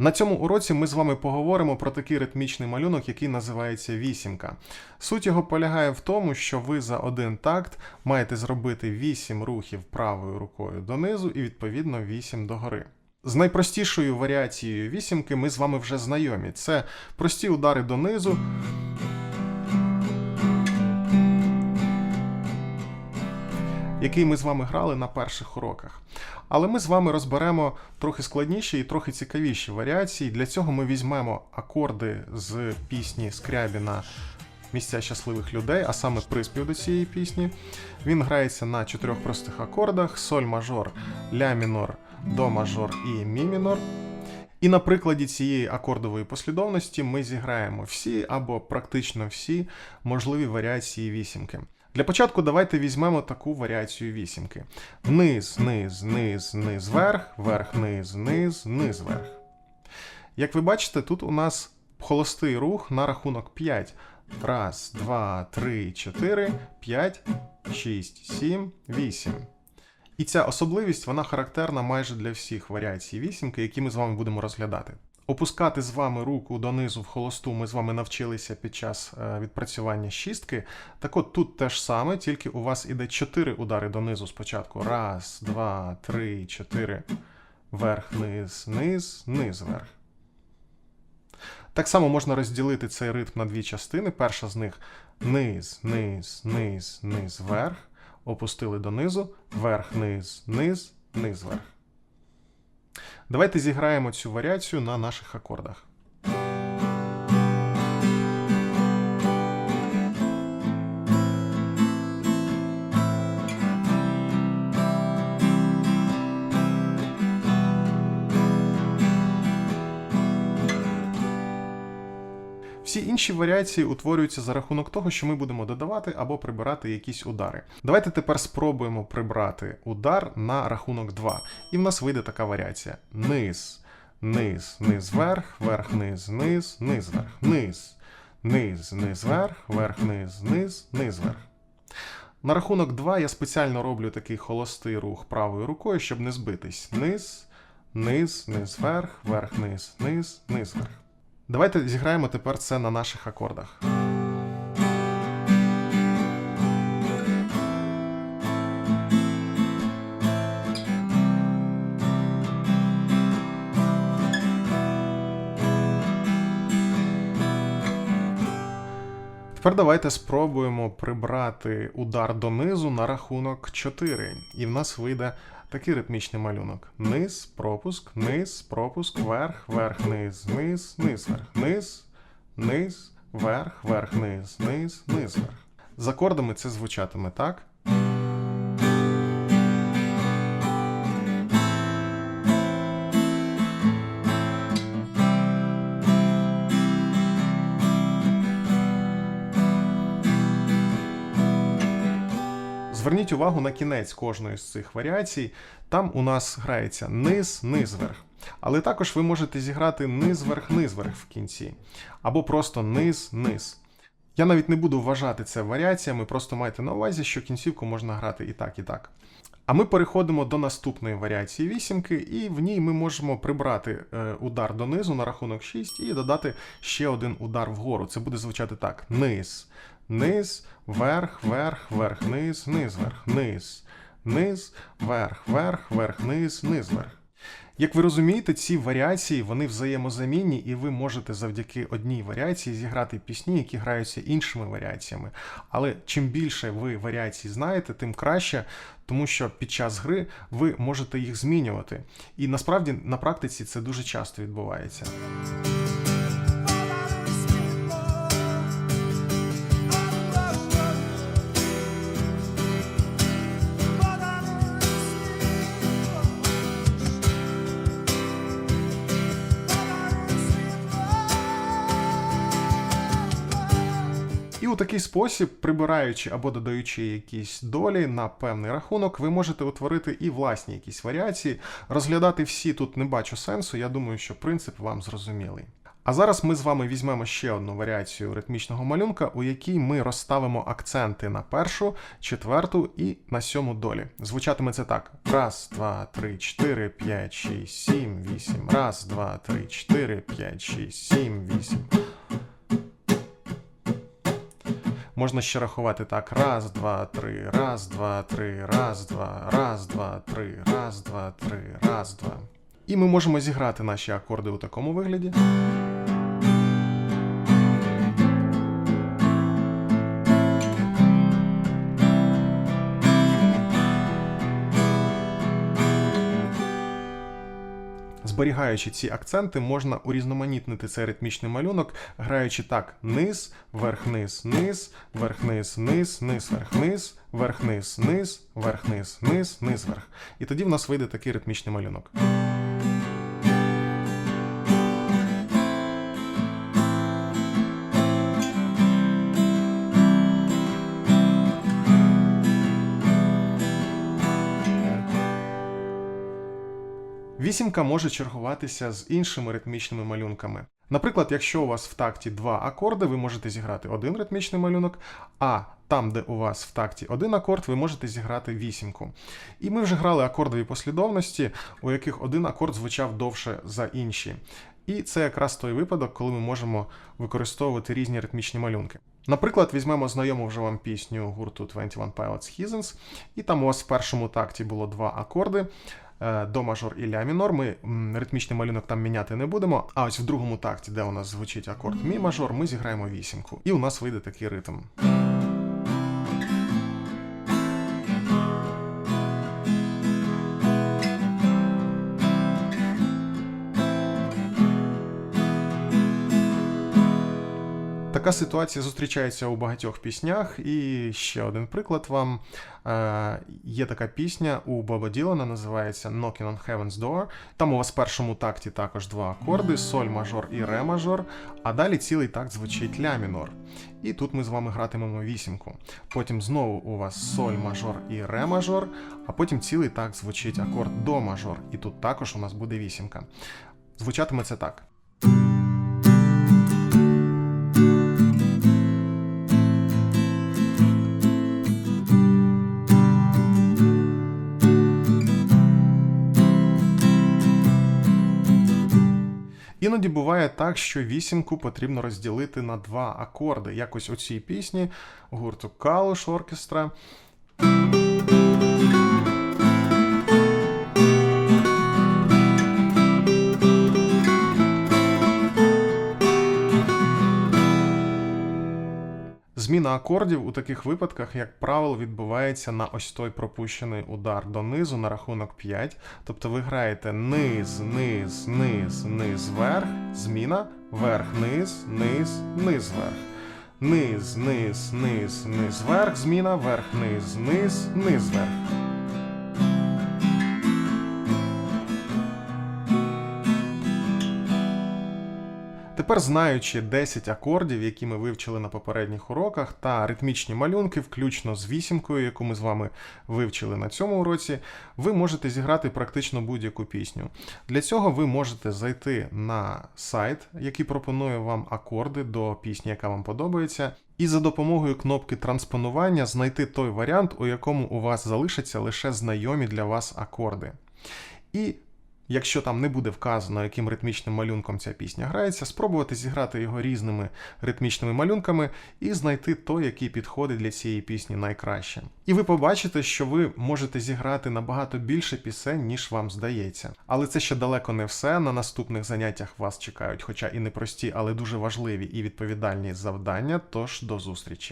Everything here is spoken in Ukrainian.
На цьому уроці ми з вами поговоримо про такий ритмічний малюнок, який називається вісімка. Суть його полягає в тому, що ви за один такт маєте зробити 8 рухів правою рукою донизу і відповідно 8 догори. З найпростішою варіацією вісімки ми з вами вже знайомі. Це прості удари донизу. Який ми з вами грали на перших уроках. Але ми з вами розберемо трохи складніші і трохи цікавіші варіації. Для цього ми візьмемо акорди з пісні Скрябіна Місця щасливих людей, а саме приспів до цієї пісні. Він грається на чотирьох простих акордах: соль мажор, ля мінор, до мажор і мі мінор. І на прикладі цієї акордової послідовності ми зіграємо всі або практично всі можливі варіації вісімки. Для початку давайте візьмемо таку варіацію вісімки: низ, низ, низ, низ, верх, верх, низ, низ, низ, верх. Як ви бачите, тут у нас холостий рух на рахунок 5. Раз, два, три, чотири, п'ять, шість, сім, вісім. І ця особливість вона характерна майже для всіх варіацій вісімки, які ми з вами будемо розглядати. Опускати з вами руку донизу в холосту ми з вами навчилися під час е, відпрацювання шістки. Так от тут те ж саме, тільки у вас іде 4 удари донизу спочатку. Раз, два, три, чотири. Верх, низ, низ, низ, верх. Так само можна розділити цей ритм на дві частини. Перша з них низ, низ, низ, низ, верх. Опустили донизу, верх, низ, низ, низ, верх. Давайте зіграємо цю варіацію на наших акордах. Всі інші варіації утворюються за рахунок того, що ми будемо додавати або прибирати якісь удари. Давайте тепер спробуємо прибрати удар на рахунок 2. І в нас вийде така варіація: низ, низ, низ, верх, верх, низ, низ, низ, верх, низ, низ, низ, верх, низ, низ, низ, верх. На рахунок 2 я спеціально роблю такий холостий рух правою рукою, щоб не збитись. Низ, низ, низ, верх, верх, низ, низ, низ, верх. Давайте зіграємо тепер це на наших акордах. Тепер давайте спробуємо прибрати удар донизу на рахунок 4. І в нас вийде такий ритмічний малюнок: низ, пропуск, низ, пропуск, верх, верх, низ, низ, низ, верх, низ, низ, верх, верх, низ, низ, низ, верх. З акордами це звучатиме так. Зверніть увагу на кінець кожної з цих варіацій. Там у нас грається низ, низ, верх. Але також ви можете зіграти низ, верх, низ, верх в кінці. Або просто низ, низ. Я навіть не буду вважати це варіаціями, просто майте на увазі, що кінцівку можна грати і так, і так. А ми переходимо до наступної варіації вісімки, і в ній ми можемо прибрати е, удар донизу на рахунок 6 і додати ще один удар вгору. Це буде звучати так: низ, низ, верх, верх, верх, низ, низ, верх, низ, низ, верх, верх, верх, низ, низ, верх. Як ви розумієте, ці варіації вони взаємозамінні, і ви можете завдяки одній варіації зіграти пісні, які граються іншими варіаціями. Але чим більше ви варіацій знаєте, тим краще, тому що під час гри ви можете їх змінювати. І насправді на практиці це дуже часто відбувається. І у такий спосіб, прибираючи або додаючи якісь долі на певний рахунок, ви можете утворити і власні якісь варіації. Розглядати всі тут не бачу сенсу. Я думаю, що принцип вам зрозумілий. А зараз ми з вами візьмемо ще одну варіацію ритмічного малюнка, у якій ми розставимо акценти на першу, четверту і на сьому долі. Звучатиме це так: раз, два, три, чотири, п'ять, шість, сім, вісім. Раз, два, три, чотири, п'ять, шість, сім, вісім. Можна ще рахувати так: раз, два, три, раз, два, три, раз, два, раз, два, три, раз, два, три, раз, два. І ми можемо зіграти наші акорди у такому вигляді. Зберігаючи ці акценти, можна урізноманітнити цей ритмічний малюнок, граючи так: низ, верх, низ, низ, верх, низ, низ, низ, верх, низ, верх, низ, низ, верх, низ, низ, низ, верх. І тоді в нас вийде такий ритмічний малюнок. Вісімка може чергуватися з іншими ритмічними малюнками. Наприклад, якщо у вас в такті два акорди, ви можете зіграти один ритмічний малюнок, а там, де у вас в такті один акорд, ви можете зіграти вісімку. І ми вже грали акордові послідовності, у яких один акорд звучав довше за інші. І це якраз той випадок, коли ми можемо використовувати різні ритмічні малюнки. Наприклад, візьмемо знайому вже вам пісню гурту 21 Pilots Heathens, і там у вас в першому такті було два акорди. Е, До мажор і ля мінор. Ми ритмічний малюнок там міняти не будемо. А ось в другому такті, де у нас звучить акорд мі мажор, ми зіграємо вісімку. І у нас вийде такий ритм. Така ситуація зустрічається у багатьох піснях. І ще один приклад вам. Е, є така пісня у Боба Ділана, називається Knocking on Heaven's Door. Там у вас в першому такті також два акорди: соль мажор і ре мажор, а далі цілий такт звучить ля мінор. І тут ми з вами гратимемо вісімку. Потім знову у вас соль мажор і ре мажор, а потім цілий такт звучить акорд до мажор. І тут також у нас буде вісімка. Звучатиме це так. Іноді буває так, що вісімку потрібно розділити на два акорди. Якось у цій пісні гурту Калуш Оркестра. Зміна акордів у таких випадках, як правило, відбувається на ось той пропущений удар донизу на рахунок 5. Тобто ви граєте низ, низ, низ, низ, верх, зміна, верх, низ, низ, низ, верх. Низ, низ, низ, низ, верх, зміна, верх, низ, низ, низ, верх. Тепер, знаючи 10 акордів, які ми вивчили на попередніх уроках, та ритмічні малюнки, включно з вісімкою, яку ми з вами вивчили на цьому уроці, ви можете зіграти практично будь-яку пісню. Для цього ви можете зайти на сайт, який пропонує вам акорди до пісні, яка вам подобається, і за допомогою кнопки транспонування знайти той варіант, у якому у вас залишаться лише знайомі для вас акорди. І Якщо там не буде вказано, яким ритмічним малюнком ця пісня грається, спробувати зіграти його різними ритмічними малюнками і знайти той, який підходить для цієї пісні найкраще. І ви побачите, що ви можете зіграти набагато більше пісень, ніж вам здається. Але це ще далеко не все. На наступних заняттях вас чекають, хоча і непрості, але дуже важливі і відповідальні завдання. Тож до зустрічі!